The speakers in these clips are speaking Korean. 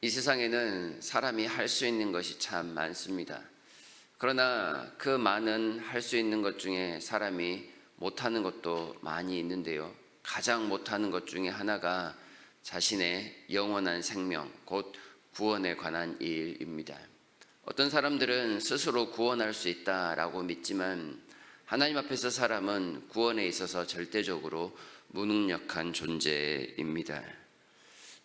이 세상에는 사람이 할 수 있는 것이 참 많습니다. 그러나 그 많은 할 수 있는 것 중에 사람이 못하는 것도 많이 있는데요. 가장 못하는 것 중에 하나가 자신의 영원한 생명, 곧 구원에 관한 일입니다. 어떤 사람들은 스스로 구원할 수 있다라고 믿지만 하나님 앞에서 사람은 구원에 있어서 절대적으로 무능력한 존재입니다.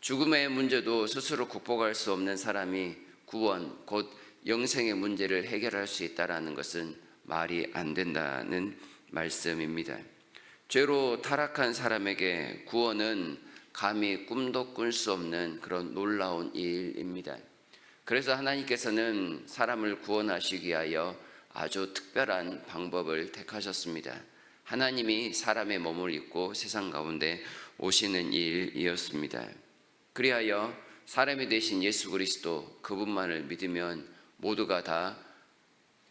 죽음의 문제도 스스로 극복할 수 없는 사람이 구원, 곧 영생의 문제를 해결할 수 있다라는 것은 말이 안 된다는 말씀입니다. 죄로 타락한 사람에게 구원은 감히 꿈도 꿀 수 없는 그런 놀라운 일입니다. 그래서 하나님께서는 사람을 구원하시기 위하여 아주 특별한 방법을 택하셨습니다. 하나님이 사람의 몸을 입고 세상 가운데 오시는 일이었습니다. 그리하여 사람이 되신 예수 그리스도 그분만을 믿으면 모두가 다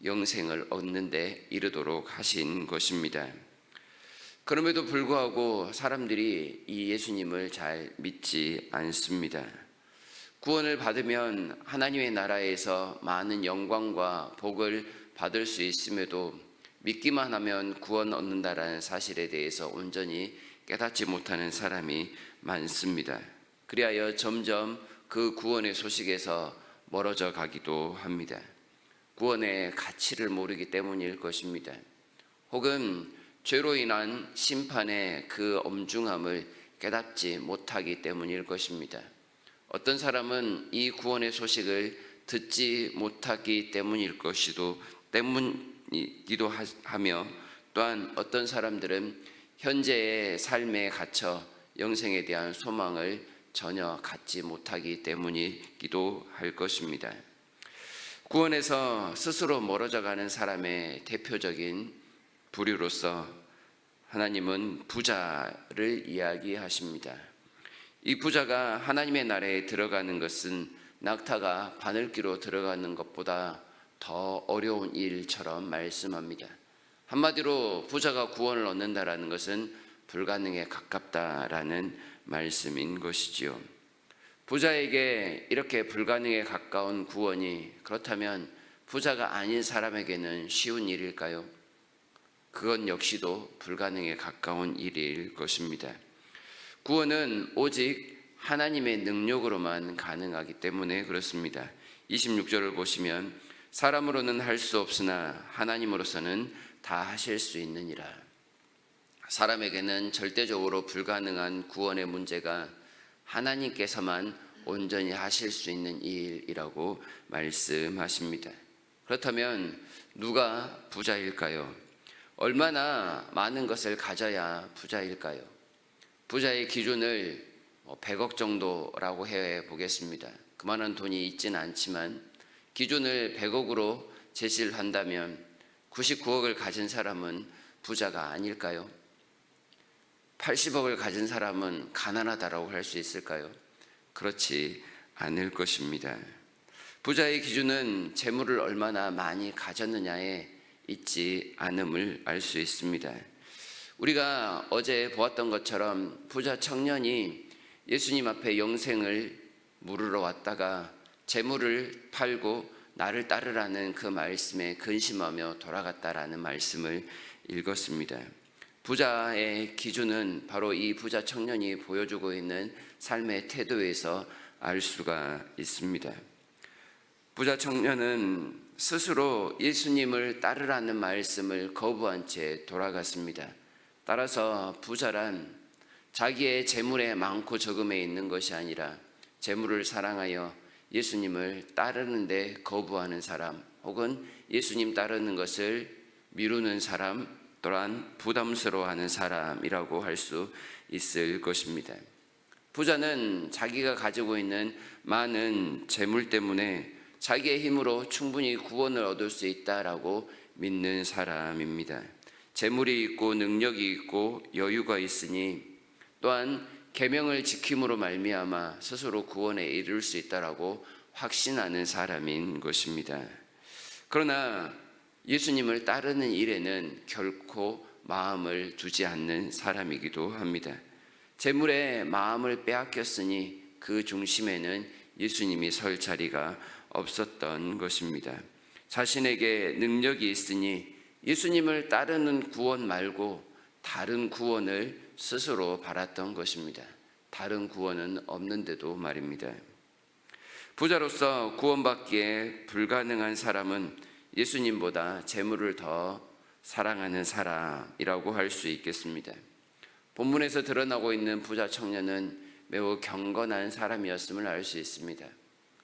영생을 얻는데 이르도록 하신 것입니다. 그럼에도 불구하고 사람들이 이 예수님을 잘 믿지 않습니다. 구원을 받으면 하나님의 나라에서 많은 영광과 복을 받을 수 있음에도 믿기만 하면 구원 얻는다라는 사실에 대해서 온전히 깨닫지 못하는 사람이 많습니다. 그리하여 점점 그 구원의 소식에서 멀어져 가기도 합니다. 구원의 가치를 모르기 때문일 것입니다. 혹은 죄로 인한 심판의 그 엄중함을 깨닫지 못하기 때문일 것입니다. 어떤 사람은 이 구원의 소식을 듣지 못하기 때문일 것이도 때문이기도 하며 또한 어떤 사람들은 현재의 삶에 갇혀 영생에 대한 소망을 전혀 갖지 못하기 때문이기도 할 것입니다. 구원에서 스스로 멀어져 가는 사람의 대표적인 부류로서 하나님은 부자를 이야기하십니다. 이 부자가 하나님의 나라에 들어가는 것은 낙타가 바늘기로 들어가는 것보다 더 어려운 일처럼 말씀합니다. 한마디로 부자가 구원을 얻는다라는 것은 불가능에 가깝다라는 말씀인 것이지요. 부자에게 이렇게 불가능에 가까운 구원이 그렇다면 부자가 아닌 사람에게는 쉬운 일일까요? 그건 역시도 불가능에 가까운 일일 것입니다. 구원은 오직 하나님의 능력으로만 가능하기 때문에 그렇습니다. 26절을 보시면 사람으로는 할 수 없으나 하나님으로서는 다 하실 수 있느니라. 사람에게는 절대적으로 불가능한 구원의 문제가 하나님께서만 온전히 하실 수 있는 일이라고 말씀하십니다. 그렇다면 누가 부자일까요? 얼마나 많은 것을 가져야 부자일까요? 부자의 기준을 100억 뭐 정도라고 해 보겠습니다. 그만한 돈이 있지는 않지만 기준을 100억으로 제시를 한다면 99억을 가진 사람은 부자가 아닐까요? 80억을 가진 사람은 가난하다라고 할 수 있을까요? 그렇지 않을 것입니다. 부자의 기준은 재물을 얼마나 많이 가졌느냐에 있지 않음을 알 수 있습니다. 우리가 어제 보았던 것처럼 부자 청년이 예수님 앞에 영생을 물으러 왔다가 재물을 팔고 나를 따르라는 그 말씀에 근심하며 돌아갔다라는 말씀을 읽었습니다. 부자의 기준은 바로 이 부자 청년이 보여주고 있는 삶의 태도에서 알 수가 있습니다. 부자 청년은 스스로 예수님을 따르라는 말씀을 거부한 채 돌아갔습니다. 따라서 부자란 자기의 재물에 많고 적음에 있는 것이 아니라 재물을 사랑하여 예수님을 따르는데 거부하는 사람 혹은 예수님 따르는 것을 미루는 사람 또한 부담스러워하는 사람이라고 할 수 있을 것입니다. 부자는 자기가 가지고 있는 많은 재물 때문에 자기의 힘으로 충분히 구원을 얻을 수 있다라고 믿는 사람입니다. 재물이 있고 능력이 있고 여유가 있으니 또한 계명을 지킴으로 말미암아 스스로 구원에 이를 수 있다라고 확신하는 사람인 것입니다. 그러나 예수님을 따르는 일에는 결코 마음을 두지 않는 사람이기도 합니다. 재물에 마음을 빼앗겼으니 그 중심에는 예수님이 설 자리가 없었던 것입니다. 자신에게 능력이 있으니 예수님을 따르는 구원 말고 다른 구원을 스스로 바랐던 것입니다. 다른 구원은 없는데도 말입니다. 부자로서 구원받기에 불가능한 사람은 예수님보다 재물을 더 사랑하는 사람이라고 할 수 있겠습니다. 본문에서 드러나고 있는 부자 청년은 매우 경건한 사람이었음을 알 수 있습니다.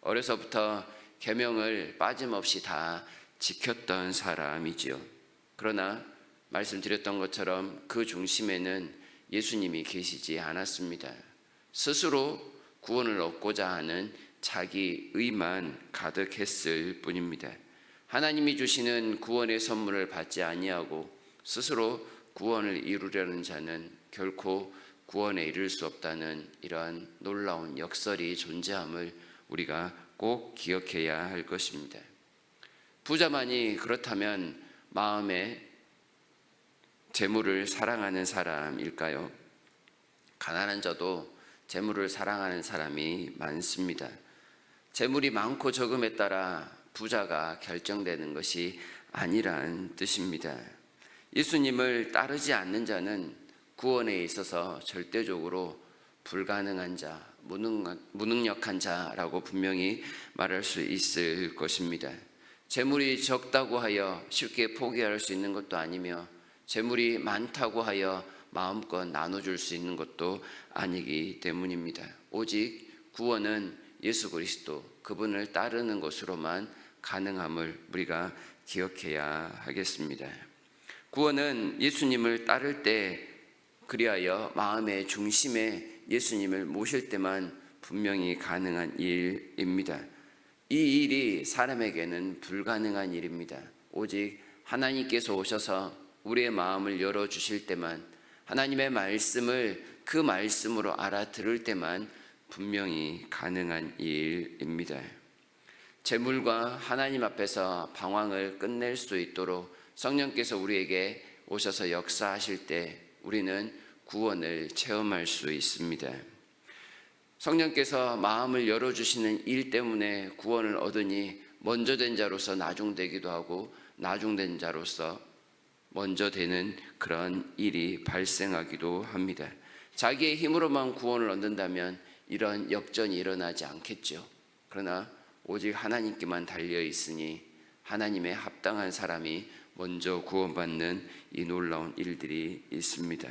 어려서부터 계명을 빠짐없이 다 지켰던 사람이지요. 그러나 말씀드렸던 것처럼 그 중심에는 예수님이 계시지 않았습니다. 스스로 구원을 얻고자 하는 자기 의만 가득했을 뿐입니다. 하나님이 주시는 구원의 선물을 받지 아니하고 스스로 구원을 이루려는 자는 결코 구원에 이를 수 없다는 이러한 놀라운 역설이 존재함을 우리가 꼭 기억해야 할 것입니다. 부자만이 그렇다면 마음에 재물을 사랑하는 사람일까요? 가난한 자도 재물을 사랑하는 사람이 많습니다. 재물이 많고 적음에 따라 부자가 결정되는 것이 아니란 뜻입니다. 예수님을 따르지 않는 자는 구원에 있어서 절대적으로 불가능한 자, 무능력한 자라고 분명히 말할 수 있을 것입니다. 재물이 적다고 하여 쉽게 포기할 수 있는 것도 아니며 재물이 많다고 하여 마음껏 나눠줄 수 있는 것도 아니기 때문입니다. 오직 구원은 예수 그리스도 그분을 따르는 것으로만 가능함을 우리가 기억해야 하겠습니다. 구원은 예수님을 따를 때 그리하여 마음의 중심에 예수님을 모실 때만 분명히 가능한 일입니다. 이 일이 사람에게는 불가능한 일입니다. 오직 하나님께서 오셔서 우리의 마음을 열어 주실 때만 하나님의 말씀을 그 말씀으로 알아들을 때만 분명히 가능한 일입니다. 재물과 하나님 앞에서 방황을 끝낼 수 있도록 성령께서 우리에게 오셔서 역사하실 때 우리는 구원을 체험할 수 있습니다. 성령께서 마음을 열어주시는 일 때문에 구원을 얻으니 먼저 된 자로서 나중되기도 하고 나중된 자로서 먼저 되는 그런 일이 발생하기도 합니다. 자기의 힘으로만 구원을 얻는다면 이런 역전이 일어나지 않겠죠. 그러나 오직 하나님께만 달려 있으니 하나님의 합당한 사람이 먼저 구원받는 이 놀라운 일들이 있습니다.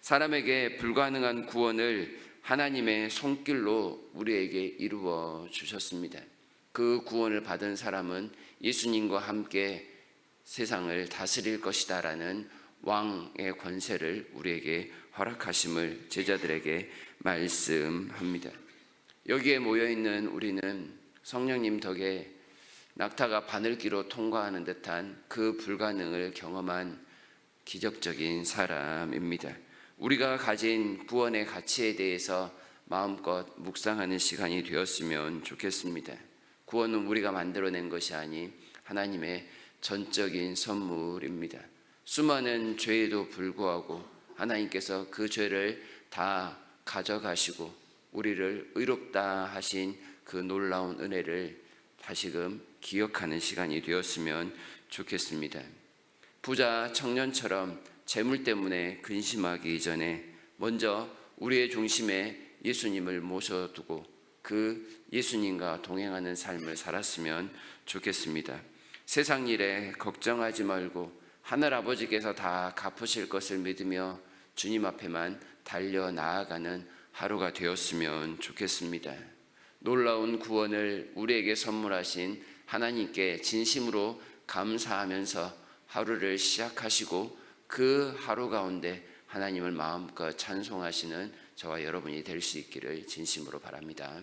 사람에게 불가능한 구원을 하나님의 손길로 우리에게 이루어 주셨습니다. 그 구원을 받은 사람은 예수님과 함께 세상을 다스릴 것이다라는 왕의 권세를 우리에게 허락하심을 제자들에게 말씀합니다. 여기에 모여 있는 우리는 성령님 덕에 낙타가 바늘기로 통과하는 듯한 그 불가능을 경험한 기적적인 사람입니다. 우리가 가진 구원의 가치에 대해서 마음껏 묵상하는 시간이 되었으면 좋겠습니다. 구원은 우리가 만들어낸 것이 아닌 하나님의 전적인 선물입니다. 수많은 죄에도 불구하고 하나님께서 그 죄를 다 가져가시고 우리를 의롭다 하신 그 놀라운 은혜를 다시금 기억하는 시간이 되었으면 좋겠습니다. 부자 청년처럼 재물 때문에 근심하기 이전에 먼저 우리의 중심에 예수님을 모셔두고 그 예수님과 동행하는 삶을 살았으면 좋겠습니다. 세상 일에 걱정하지 말고 하늘 아버지께서 다 갚으실 것을 믿으며 주님 앞에만 달려 나아가는 하루가 되었으면 좋겠습니다. 놀라운 구원을 우리에게 선물하신 하나님께 진심으로 감사하면서 하루를 시작하시고 그 하루 가운데 하나님을 마음껏 찬송하시는 저와 여러분이 될 수 있기를 진심으로 바랍니다.